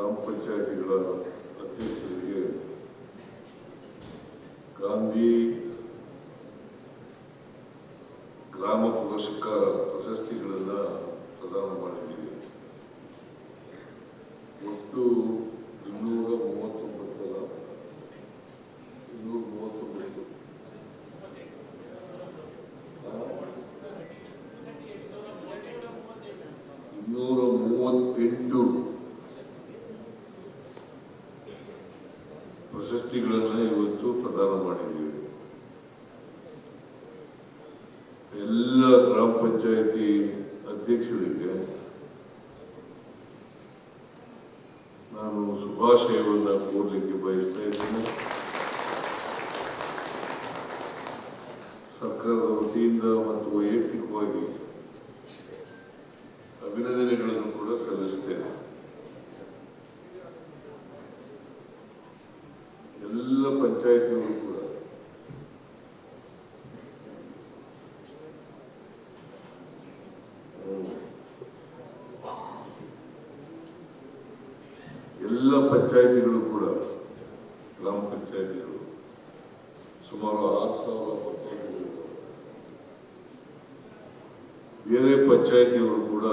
ಗ್ರಾಮ ಪಂಚಾಯತಿಗಳ ಅಧ್ಯಕ್ಷರಿಗೆ ಗಾಂಧಿ ಗ್ರಾಮ ಪುರಸ್ಕಾರ ಪ್ರಶಸ್ತಿಗಳನ್ನು ಪ್ರದಾನ ಮಾಡಿದ್ದೀವಿ ಪ್ರಶಸ್ತಿಗಳನ್ನು ಇವತ್ತು ಪ್ರದಾನ ಮಾಡಿದ್ದೀವಿ. ಎಲ್ಲ ಗ್ರಾಮ ಪಂಚಾಯತಿ ಅಧ್ಯಕ್ಷರಿಗೆ ನಾನು ಶುಭಾಶಯವನ್ನು ಕೋರಲಿಕ್ಕೆ ಬಯಸ್ತಾ ಇದ್ದೇನೆ. ಸರ್ಕಾರದ ವತಿಯಿಂದ ಮತ್ತು ವೈಯಕ್ತಿಕವಾಗಿ ಅಭಿನಂದನೆಗಳನ್ನು ಕೂಡ ಸಲ್ಲಿಸ್ತೇನೆ. ಪಂಚಾಯತಿಗಳು ಕೂಡ. ಎಲ್ಲ ಪಂಚಾಯತಿಗಳು ಕೂಡ, ಗ್ರಾಮ ಪಂಚಾಯತಿಗಳು, ಸುಮಾರು ಆರು ಸಾವಿರ ಪಂಚಾಯತಿಗಳು ಬೇರೆ ಪಂಚಾಯತಿಯವರು ಕೂಡ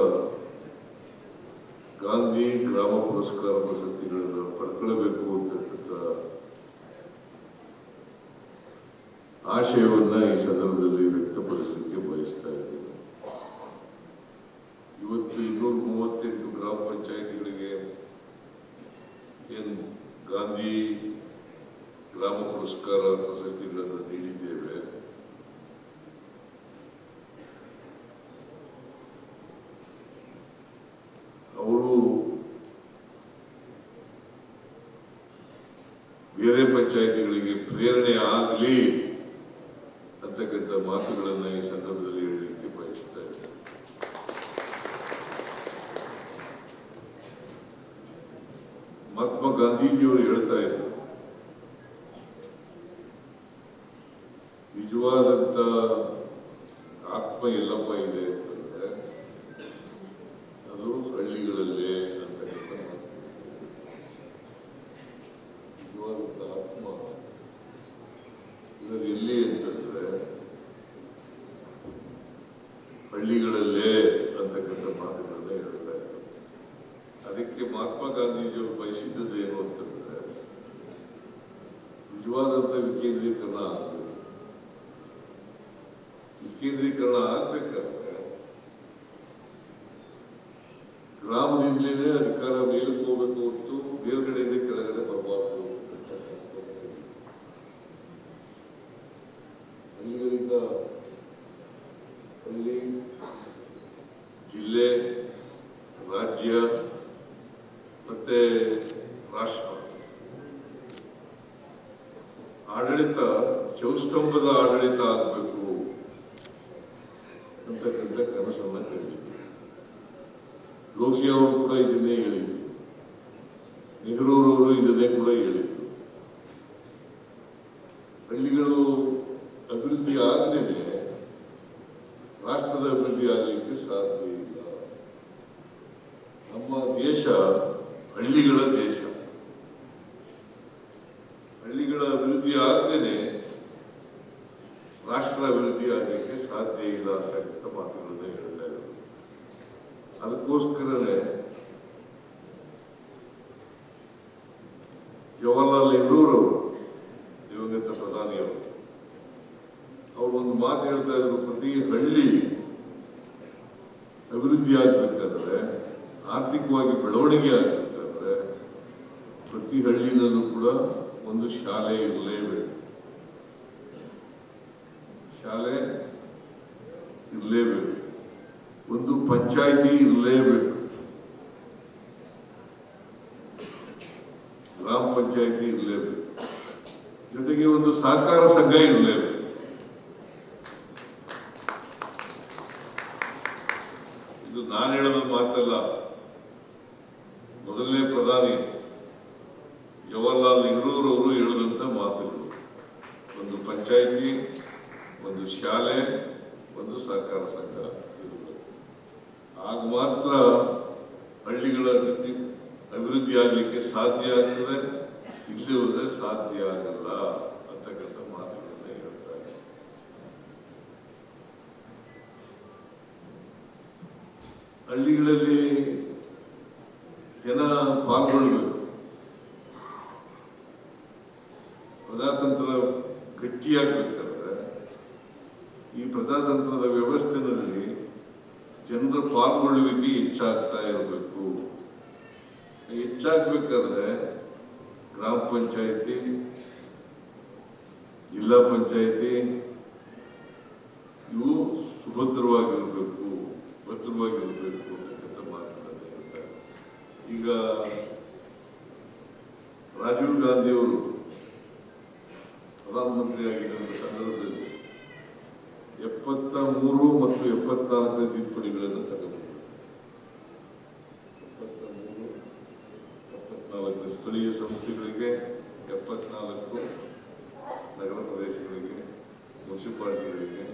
ಗಾಂಧಿ ಗ್ರಾಮ ಪುರಸ್ಕಾರ ಪ್ರಶಸ್ತಿಗಳನ್ನು ಪಡ್ಕೊಳ್ಬೇಕು ಅಂತಕ್ಕಂಥ ಆಶಯವನ್ನ ಈ ಸಂದರ್ಭದಲ್ಲಿ ವ್ಯಕ್ತಪಡಿಸಲಿಕ್ಕೆ ಬಯಸ್ತಾ ಇದ್ದೀನಿ. ಇವತ್ತು ಇನ್ನೂರ ಮೂವತ್ತೆಂಟು ಗ್ರಾಮ ಪಂಚಾಯಿತಿಗಳಿಗೆ ಏನು ಗಾಂಧಿ ಗ್ರಾಮ ಪುರಸ್ಕಾರ ಪ್ರಶಸ್ತಿಗಳನ್ನು ನೀಡಿದ್ದೇವೆ. ಅವರು ಬೇರೆ ಪಂಚಾಯಿತಿಗಳಿಗೆ ಪ್ರೇರಣೆ ಆಗಲಿ ಮಾತುಗಳನ್ನು ಈ ಸಂದರ್ಭದಲ್ಲಿ ಹೇಳಲಿಕ್ಕೆ ಬಯಸ್ತಾ ಇದ್ದೇನೆ. ಮಹಾತ್ಮ ಗಾಂಧೀಜಿಯವರು ಹೇಳ್ತಾ ಇದ್ದರು ನಿಜವಾದಂತ ಆತ್ಮ ಎಲ್ಲಪ್ಪ ಇದೆ ಅಂತಂದ್ರೆ ಅದು ಹಳ್ಳಿಗಳಲ್ಲೇ ಮಾತು ನಿಜವಾದಂತ ಆತ್ಮ ಇರೋದು ಎಲ್ಲಿ ಅಂತಂದ್ರೆ ಹಳ್ಳಿಗಳಲ್ಲೇ ಅಂತಕ್ಕಂಥ ಮಾತುಗಳನ್ನ ಹೇಳ್ತಾ ಇದ್ರು ಅದಕ್ಕೆ ಮಹಾತ್ಮ ಗಾಂಧೀಜಿಯವರು ಬಯಸಿದ್ದದ್ದು ಏನು ಅಂತಂದ್ರೆ ನಿಜವಾದಂತ ವಿಕೇಂದ್ರೀಕರಣ ಆಗಬೇಕು. ವಿಕೇಂದ್ರೀಕರಣ ಆಗ್ಬೇಕಾದ್ರೆ ಗ್ರಾಮದಿಂದಲೇ ಅಧಿಕಾರ ಮೇಲಕ್ಕೆ ಹೋಗ್ಬೇಕು ರಾಷ್ಟ್ರ ಆಡಳಿತ ಚೌಸ್ತಂಭದ ಆಡಳಿತ ಆಗಬೇಕು ಅಂತಕ್ಕಂಥ ಕನಸನ್ನ ಕೇಳಿದ್ರು ಅವರು ಕೂಡ ಇದನ್ನೇ ಹೇಳಿದ್ರು. ನೆಹರೂರವರು ಇದನ್ನೇ ಕೂಡ ಹೇಳಿದ್ರು ಹಳ್ಳಿಗಳು ಅಭಿವೃದ್ಧಿ ಆಗದೇನೆ ರಾಷ್ಟ್ರದ ಅಭಿವೃದ್ಧಿ ಆಗಲಿಕ್ಕೆ ಸಾಧ್ಯ ಇಲ್ಲ ನಮ್ಮ ದೇಶ ಹಳ್ಳಿಗಳ ದೇಶ ಹಳ್ಳಿಗಳ ಅಭಿವೃದ್ಧಿ ಆಗದೇನೆ ರಾಷ್ಟ್ರ ಅಭಿವೃದ್ಧಿ ಆಗಲಿಕ್ಕೆ ಸಾಧ್ಯ ಇಲ್ಲ ಅಂತಕ್ಕಂಥ ಮಾತುಗಳನ್ನ ಹೇಳ್ತಾ ಇದ್ರು ಅದಕ್ಕೋಸ್ಕರನೇ ಜವಾಹರ್ಲಾಲ್ ನೆಹರೂರವರು ದಿವಂಗತ ಪ್ರಧಾನಿಯವರು ಅವರು ಒಂದು ಮಾತು ಹೇಳ್ತಾ ಇದ್ರು, ಪ್ರತಿ ಹಳ್ಳಿ ಅಭಿವೃದ್ಧಿ ಆಗಬೇಕಾದ್ರೆ ಆರ್ಥಿಕವಾಗಿ ಬೆಳವಣಿಗೆ ಆಗಬೇಕಾದ್ರೆ ಪ್ರತಿ ಹಳ್ಳಿನಲ್ಲೂ ಕೂಡ ಒಂದು ಶಾಲೆ ಇರಲೇಬೇಕು. ಶಾಲೆ ಇರಲೇಬೇಕು. ಒಂದು ಪಂಚಾಯಿತಿ ಇರಲೇಬೇಕು. ಗ್ರಾಮ ಪಂಚಾಯಿತಿ ಇರಲೇಬೇಕು. ಜೊತೆಗೆ ಒಂದು ಸಹಕಾರ ಸಂಘ ಇರಲೇಬೇಕು ಇದು ನಾನು ಹೇಳೋದು ಮಾತಲ್ಲ ಮೊದಲನೇ ಪ್ರಧಾನಿ ಜವಾಹರ್ಲಾಲ್ ನೆಹರೂರವರು ಹೇಳಿದಂಥ ಮಾತುಗಳು. ಒಂದು ಪಂಚಾಯಿತಿ, ಒಂದು ಶಾಲೆ, ಒಂದು ಸಹಕಾರ ಸಂಘ ಇರಬೇಕು ಆಗ ಮಾತ್ರ ಹಳ್ಳಿಗಳ ಅಭಿವೃದ್ಧಿ ಅಭಿವೃದ್ಧಿ ಆಗಲಿಕ್ಕೆ ಸಾಧ್ಯ ಆಗ್ತದೆ. ಇಲ್ಲಿ ಹೋದ್ರೆ ಸಾಧ್ಯ ಆಗಲ್ಲ ಅಂತಕ್ಕಂಥ ಮಾತುಗಳನ್ನ ಹೇಳ್ತಾ ಇದ್ದಾರೆ ಹಳ್ಳಿಗಳಲ್ಲಿ ಜನ ಪಾಲ್ಗೊಳ್ಬೇಕು. ಗಟ್ಟಿಯಾಗಬೇಕಾದ್ರೆ ಈ ಪ್ರಜಾತಂತ್ರದ ವ್ಯವಸ್ಥೆನಲ್ಲಿ ಜನರ ಪಾಲ್ಗೊಳ್ಳುವಿಕೆ ಹೆಚ್ಚಾಗ್ತಾ ಇರಬೇಕು. ಹೆಚ್ಚಾಗಬೇಕಾದ್ರೆ ಗ್ರಾಮ ಪಂಚಾಯಿತಿ, ಜಿಲ್ಲಾ ಪಂಚಾಯಿತಿ, ಇವು ಸುಭದ್ರವಾಗಿರಬೇಕು, ಭದ್ರವಾಗಿರಬೇಕು ಅಂತಕ್ಕಂಥ ಮಾತುಗಳನ್ನು ಈಗ ರಾಜೀವ್ ಗಾಂಧಿಯವರು ಪ್ರಧಾನಮಂತ್ರಿಯಾಗಿದ್ದಂಥ ಸಂದರ್ಭದಲ್ಲಿ ಎಪ್ಪತ್ತ ಮೂರು ಮತ್ತು ಎಪ್ಪತ್ನಾಲ್ಕನೇ ತಿದ್ದುಪಡಿಗಳನ್ನು ತಗೊಂಡು ಎಪ್ಪತ್ತ ಮೂರು, ಎಪ್ಪತ್ನಾಲ್ಕನೇ ಸ್ಥಳೀಯ ಸಂಸ್ಥೆಗಳಿಗೆ, ಎಪ್ಪತ್ನಾಲ್ಕು ನಗರ ಪ್ರದೇಶಗಳಿಗೆ, ಮುನ್ಸಿಪಾಲಿಟಿಗಳಿಗೆ,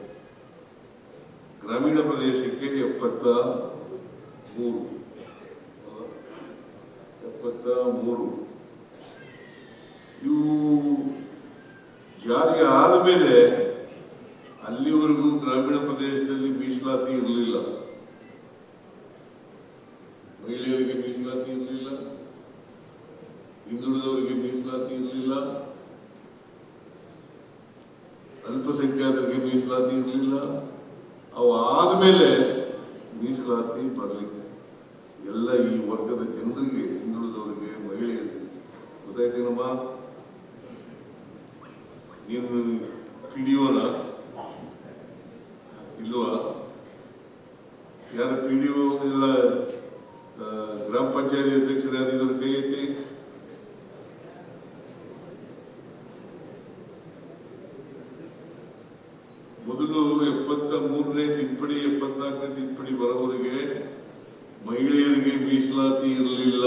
ಗ್ರಾಮೀಣ ಪ್ರದೇಶಕ್ಕೆ ಎಪ್ಪತ್ತ ಮೂರು? ಎಪ್ಪತ್ತ ಮೂರು ಇವು ಜಾರಿ ಆದಮೇಲೆ ಅಲ್ಲಿವರೆಗೂ ಗ್ರಾಮೀಣ ಪ್ರದೇಶದಲ್ಲಿ ಮೀಸಲಾತಿ ಇರಲಿಲ್ಲ. ಮಹಿಳೆಯರಿಗೆ ಮೀಸಲಾತಿ ಇರಲಿಲ್ಲ. ಹಿಂದುಳಿದವರಿಗೆ ಮೀಸಲಾತಿ ಇರಲಿಲ್ಲ. ಅಲ್ಪಸಂಖ್ಯಾತರಿಗೆ ಮೀಸಲಾತಿ ಇರಲಿಲ್ಲ. ಅವು ಆದಮೇಲೆ ಮೀಸಲಾತಿ ಬರಲಿಕ್ಕೆ ಎಲ್ಲ ಈ ವರ್ಗದ ಜನರಿಗೆ, ಹಿಂದುಳಿದವರಿಗೆ, ಮಹಿಳೆಯರಿಗೆ ಗೊತ್ತಾಯ್ತೇನಮ್ಮ? ನೀನು ಪಿ ಡಿ ಒನ ಇಲ್ವಾ? ಯಾರು ಪಿ ಡಿ ಒ ಇಲ್ಲ ಗ್ರಾಮ ಪಂಚಾಯತಿ ಅಧ್ಯಕ್ಷರು ಯಾರಿದ್ದಾರೆ ಕೈ ಐತಿ ಮೊದಲು ಎಪ್ಪತ್ತ ಮೂರನೇ ತಿದ್ದುಪಡಿ, ಎಪ್ಪತ್ನಾಲ್ಕನೇ ತಿದ್ದುಪಡಿ ಬರೋವರೆಗೆ ಮಹಿಳೆಯರಿಗೆ ಮೀಸಲಾತಿ ಇರಲಿಲ್ಲ.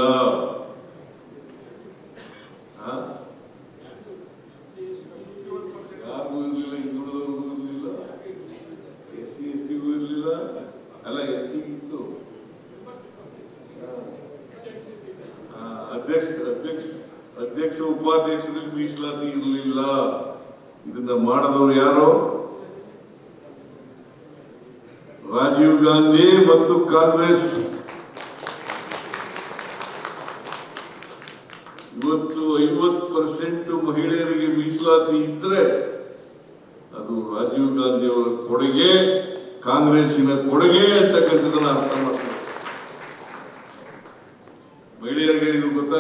ಅಧ್ಯಕ್ಷ ಅಧ್ಯಕ್ಷ ಅಧ್ಯಕ್ಷ ಮೀಸಲಾತಿ ಇರಲಿಲ್ಲ. ಇದನ್ನ ಮಾಡದವರು ಯಾರು? ರಾಜೀವ್ ಗಾಂಧಿ ಮತ್ತು ಕಾಂಗ್ರೆಸ್. ಇವತ್ತು ಐವತ್ತು ಪರ್ಸೆಂಟ್ ಮಹಿಳೆಯರಿಗೆ ಮೀಸಲಾತಿ ಇದ್ರೆ ಅದು ರಾಜೀವ್ ಗಾಂಧಿ ಅವರ ಕೊಡುಗೆ, ಕಾಂಗ್ರೆಸ್ಸಿನ ಕೊಡುಗೆ ಅಂತಕ್ಕಂಥದ್ದನ್ನ ಅರ್ಥ ಮಾಡ್ತಾರೆ